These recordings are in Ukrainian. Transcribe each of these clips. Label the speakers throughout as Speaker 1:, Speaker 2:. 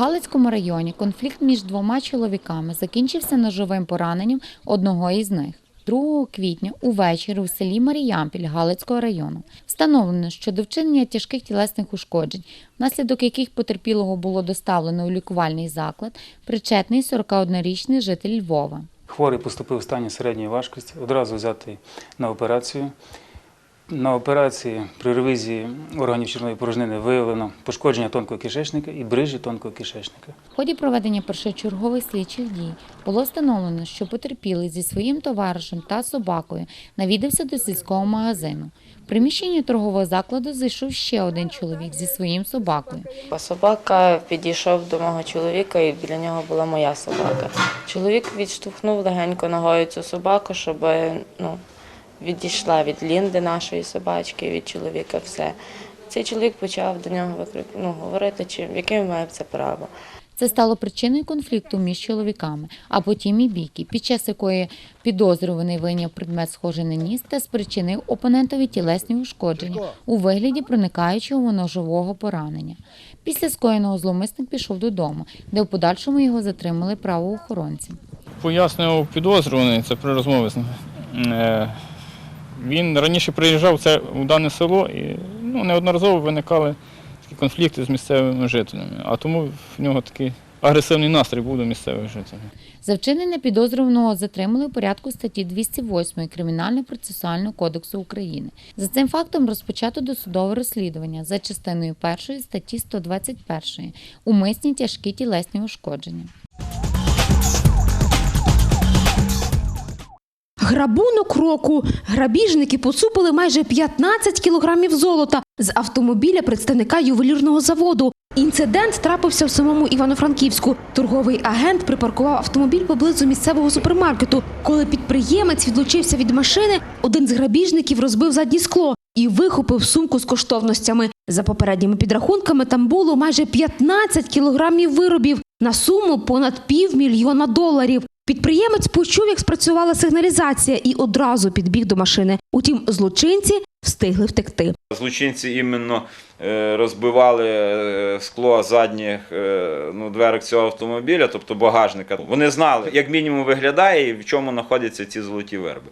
Speaker 1: Галицькому районі конфлікт між двома чоловіками закінчився ножовим пораненням одного із них. 2 квітня увечері у селі Маріямпіль Галицького району встановлено, що до вчинення тяжких тілесних ушкоджень, внаслідок яких потерпілого було доставлено у лікувальний заклад, причетний 41-річний житель Львова.
Speaker 2: Хворий поступив в стані середньої важкості, одразу взятий на операцію. На операції при ревізії органів червоної порожнини виявлено пошкодження тонкого кишечника і брижі тонкого кишечника.
Speaker 1: В ході проведення першочергових слідчих дій було встановлено, що потерпілий зі своїм товаришем та собакою навідався до сільського магазину. В приміщенні торгового закладу зайшов ще один чоловік зі своїм собакою.
Speaker 3: Собака підійшов до мого чоловіка, і біля нього була моя собака. Чоловік відштовхнув легенько ногою цю собаку, щоб ну, відійшла від лінди нашої собачки, від чоловіка все. Цей чоловік почав до нього викрик, ну, говорити, чи яке він має це право.
Speaker 1: Це стало причиною конфлікту між чоловіками, а потім і бійки, під час якої підозрюваний вийняв предмет схожий на ніс та спричинив опонентові тілесні ушкодження у вигляді проникаючого ножового поранення. Після скоєного зловмисник пішов додому, де в подальшому його затримали правоохоронці.
Speaker 4: Пояснював підозрюваний, це при розмові з ним. Він раніше приїжджав в це у дане село і ну, неодноразово виникали такі конфлікти з місцевими жителями, а тому в нього такий агресивний настрій був до місцевих жителів.
Speaker 1: За вчинення підозрюваного затримали у порядку статті 208 Кримінально-процесуального кодексу України. За цим фактом розпочато досудове розслідування за частиною 1 статті 121 умисні тяжкі тілесні ушкодження.
Speaker 5: Грабунок року. Грабіжники поцупили майже 15 кілограмів золота з автомобіля представника ювелірного заводу. Інцидент трапився в самому Івано-Франківську. Торговий агент припаркував автомобіль поблизу місцевого супермаркету. Коли підприємець відлучився від машини, один з грабіжників розбив заднє скло і вихопив сумку з коштовностями. За попередніми підрахунками, там було майже 15 кілограмів виробів на суму понад півмільйона доларів. Підприємець почув, як спрацювала сигналізація, і одразу підбіг до машини. Утім, злочинці встигли втекти.
Speaker 6: Злочинці іменно е, розбивали е, скло задніх е, ну, дверок цього автомобіля, тобто багажника. Вони знали, як мінімум виглядає і в чому знаходяться ці золоті верби.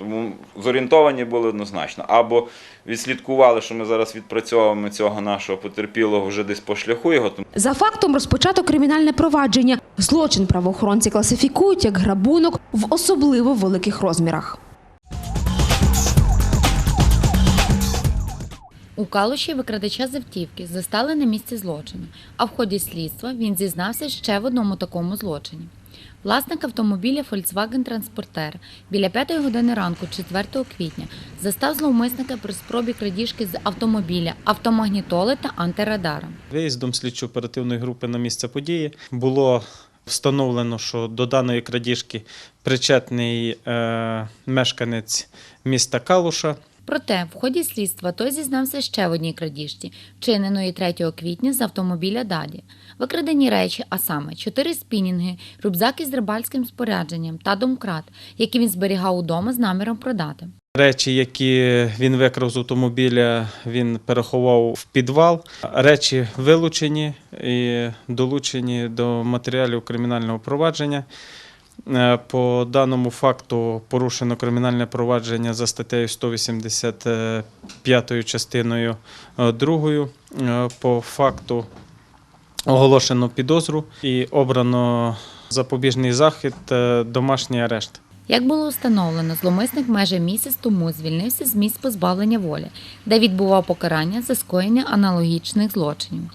Speaker 6: М, зорієнтовані були однозначно. Або відслідкували, що ми зараз відпрацьовуємо цього нашого потерпілого вже десь по шляху його, тому
Speaker 5: За фактом розпочато кримінальне провадження. Злочин правоохоронці класифікують як грабунок в особливо великих розмірах.
Speaker 1: У Калуші викрадача з автівки застали на місці злочину, а в ході слідства він зізнався ще в одному такому злочині. Власник автомобіля Volkswagen Transporter біля 5 години ранку, 4 квітня, застав зловмисника при спробі крадіжки з автомобіля, автомагнітоли та антирадара.
Speaker 7: Виїздом слідчо-оперативної групи на місце події було встановлено, що до даної крадіжки причетний е, мешканець міста Калуша.
Speaker 1: Проте в ході слідства той зізнався ще в одній крадіжці, вчиненої 3 квітня з автомобіля Далі. Викрадені речі, а саме чотири спінінги, рюкзак із рибальським спорядженням та домкрат, які він зберігав удома з наміром продати.
Speaker 7: Речі, які він викрав з автомобіля, він переховав в підвал. Речі вилучені і долучені до матеріалів кримінального провадження. Е, По даному факту порушено кримінальне провадження за статтею 185 частиною 2. По факту оголошено підозру і обрано запобіжний захід е, домашній арешт.
Speaker 1: Як було встановлено, зломисник майже місяць тому звільнився з місць позбавлення волі, де відбував покарання за скоєння аналогічних злочинів.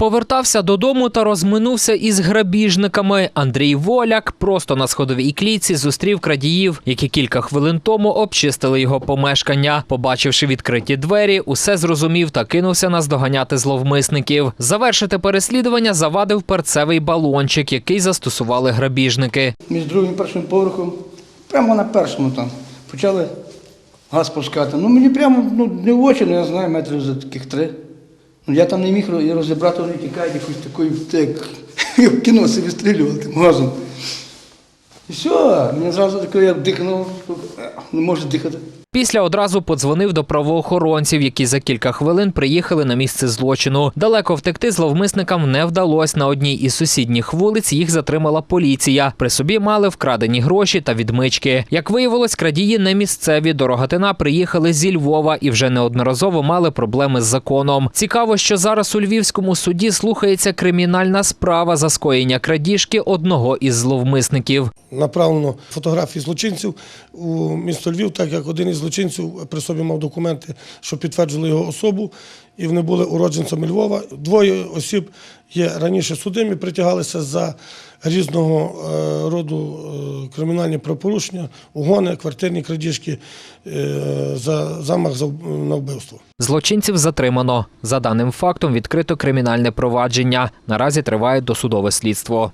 Speaker 8: Повертався додому та розминувся із грабіжниками. Андрій Воляк просто на сходовій клітці зустрів крадіїв, які кілька хвилин тому обчистили його помешкання. Побачивши відкриті двері, усе зрозумів та кинувся наздоганяти зловмисників. Завершити переслідування завадив перцевий балончик, який застосували грабіжники.
Speaker 9: між другим першим поверхом, прямо на першому там, почали газ пускати. Ну мені прямо ну, не в очі, ну я знаю, метрів за таких три. Ну я там не міг роз- розібрати, вони тікають якусь такою, так, я в кіно собі стрілював тим газом. І все, мені зразу таке, я дихнув, не можу дихати.
Speaker 8: Після одразу подзвонив до правоохоронців, які за кілька хвилин приїхали на місце злочину. Далеко втекти зловмисникам не вдалося. На одній із сусідніх вулиць їх затримала поліція. При собі мали вкрадені гроші та відмички. Як виявилось, крадії не місцеві. До Рогатина приїхали зі Львова і вже неодноразово мали проблеми з законом. Цікаво, що зараз у львівському суді слухається кримінальна справа за скоєння крадіжки одного із зловмисників.
Speaker 10: направлено фотографії злочинців у місто Львів, так як один із злочинців при собі мав документи, що підтверджували його особу, і вони були уродженцями Львова. Двоє осіб є раніше судимі, притягалися за різного е, роду е, кримінальні правопорушення, угони, квартирні крадіжки, е, за замах на вбивство.
Speaker 8: Злочинців затримано. За даним фактом відкрито кримінальне провадження. Наразі триває досудове слідство.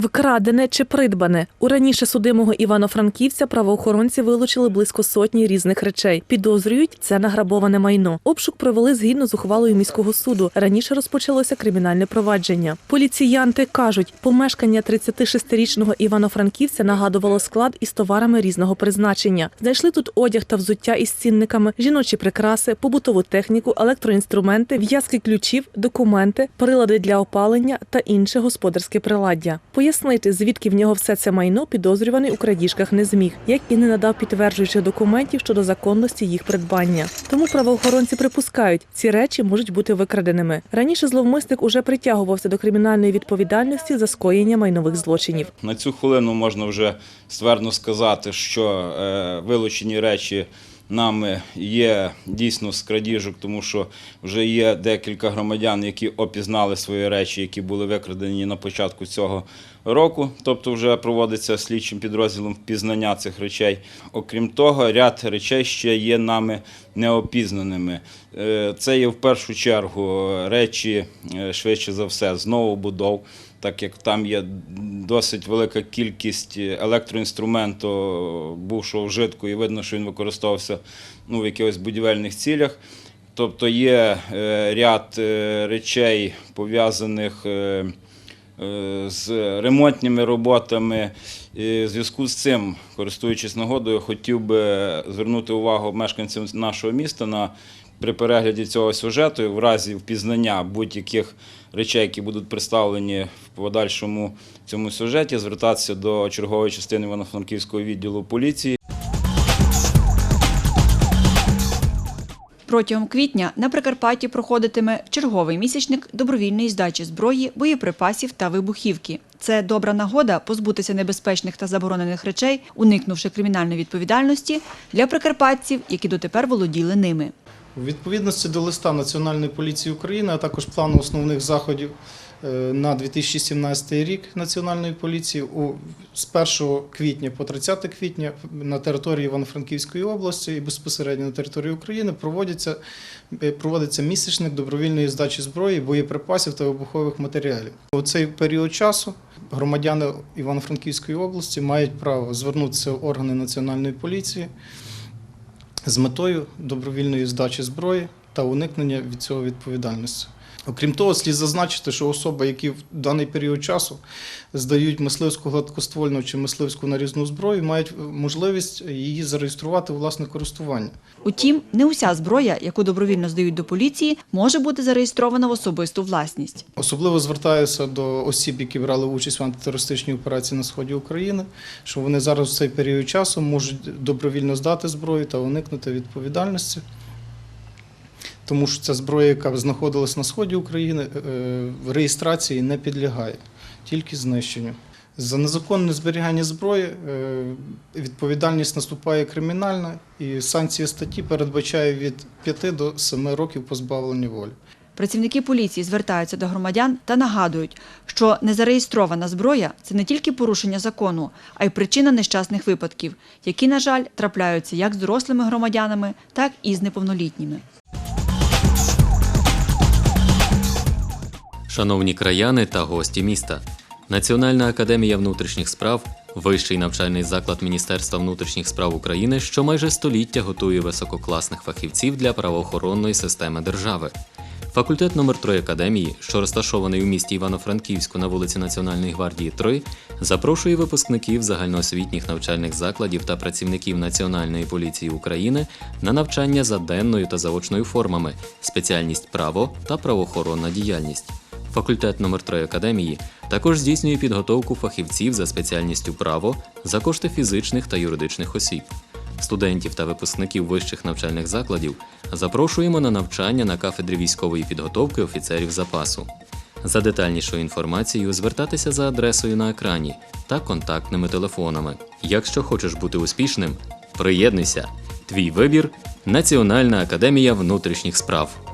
Speaker 11: Вкрадене чи придбане у раніше судимого Івано-Франківця правоохоронці вилучили близько сотні різних речей. Підозрюють це награбоване майно. Обшук провели згідно з ухвалою міського суду. Раніше розпочалося кримінальне провадження. Поліціянти кажуть, помешкання 36-річного Івано-Франківця нагадувало склад із товарами різного призначення. Знайшли тут одяг та взуття із цінниками, жіночі прикраси, побутову техніку, електроінструменти, в'язки ключів, документи, прилади для опалення та інше господарське приладдя. Пояснити, звідки в нього все це майно підозрюваний у крадіжках не зміг, як і не надав підтверджуючих документів щодо законності їх придбання. Тому правоохоронці припускають, ці речі можуть бути викраденими. Раніше зловмисник уже притягувався до кримінальної відповідальності за скоєння майнових злочинів.
Speaker 6: На цю хвилину можна вже ствердно сказати, що е, вилучені речі нами є дійсно з крадіжок, тому що вже є декілька громадян, які опізнали свої речі, які були викрадені на початку цього року. Тобто вже проводиться слідчим підрозділом впізнання цих речей. Окрім того, ряд речей ще є нами неопізнаними. Е, Це є в першу чергу речі, е, швидше за все, з новобудов так як там є досить велика кількість електроінструменту, бувшого вжитку, і видно, що він використовувався ну, в якихось будівельних цілях. Тобто є е, ряд речей, пов'язаних з ремонтними роботами. І в зв'язку з цим, користуючись нагодою, хотів би звернути увагу мешканців нашого міста на при перегляді цього сюжету, в разі впізнання будь-яких речей, які будуть представлені в подальшому цьому сюжеті, звертатися до чергової частини Івано-Франківського відділу поліції.
Speaker 12: Протягом квітня на Прикарпатті проходитиме черговий місячник добровільної здачі зброї, боєприпасів та вибухівки. Це добра нагода позбутися небезпечних та заборонених речей, уникнувши кримінальної відповідальності для прикарпатців, які дотепер володіли ними.
Speaker 13: У відповідності до листа Національної поліції України, а також плану основних заходів е, на 2017 рік Національної поліції у з 1 квітня по 30 квітня на території Івано-Франківської області і безпосередньо на території України проводиться, е, проводиться місячник добровільної здачі зброї, боєприпасів та вибухових матеріалів. У цей період часу громадяни Івано-Франківської області мають право звернутися в органи Національної поліції з метою добровільної здачі зброї та уникнення від цього відповідальності. Окрім того, слід зазначити, що особи, які в даний період часу здають мисливську гладкоствольну чи мисливську нарізну зброю, мають можливість її зареєструвати у власне користування.
Speaker 12: Утім, не уся зброя, яку добровільно здають до поліції, може бути зареєстрована в особисту власність.
Speaker 13: Особливо звертаюся до осіб, які брали участь в антитерористичній операції на сході України, що вони зараз в цей період часу можуть добровільно здати зброю та уникнути відповідальності. Тому що ця зброя, яка знаходилась на сході України, е, в реєстрації не підлягає, тільки знищенню. За незаконне зберігання зброї е, відповідальність наступає кримінальна, і санкція статті передбачає від 5 до 7 років позбавлення волі.
Speaker 12: Працівники поліції звертаються до громадян та нагадують, що незареєстрована зброя це не тільки порушення закону, а й причина нещасних випадків, які, на жаль, трапляються як з дорослими громадянами, так і з неповнолітніми.
Speaker 14: Шановні краяни та гості міста, Національна академія внутрішніх справ вищий навчальний заклад Міністерства внутрішніх справ України, що майже століття готує висококласних фахівців для правоохоронної системи держави. Факультет номер 3 академії, що розташований у місті Івано-Франківську на вулиці Національної гвардії 3, запрошує випускників загальноосвітніх навчальних закладів та працівників Національної поліції України на навчання за денною та заочною формами, спеціальність право та правоохоронна діяльність. Факультет номер 3 академії також здійснює підготовку фахівців за спеціальністю право за кошти фізичних та юридичних осіб. Студентів та випускників вищих навчальних закладів запрошуємо на навчання на кафедрі військової підготовки офіцерів запасу. За детальнішою інформацією звертатися за адресою на екрані та контактними телефонами. Якщо хочеш бути успішним, приєднуйся. Твій вибір Національна академія внутрішніх справ.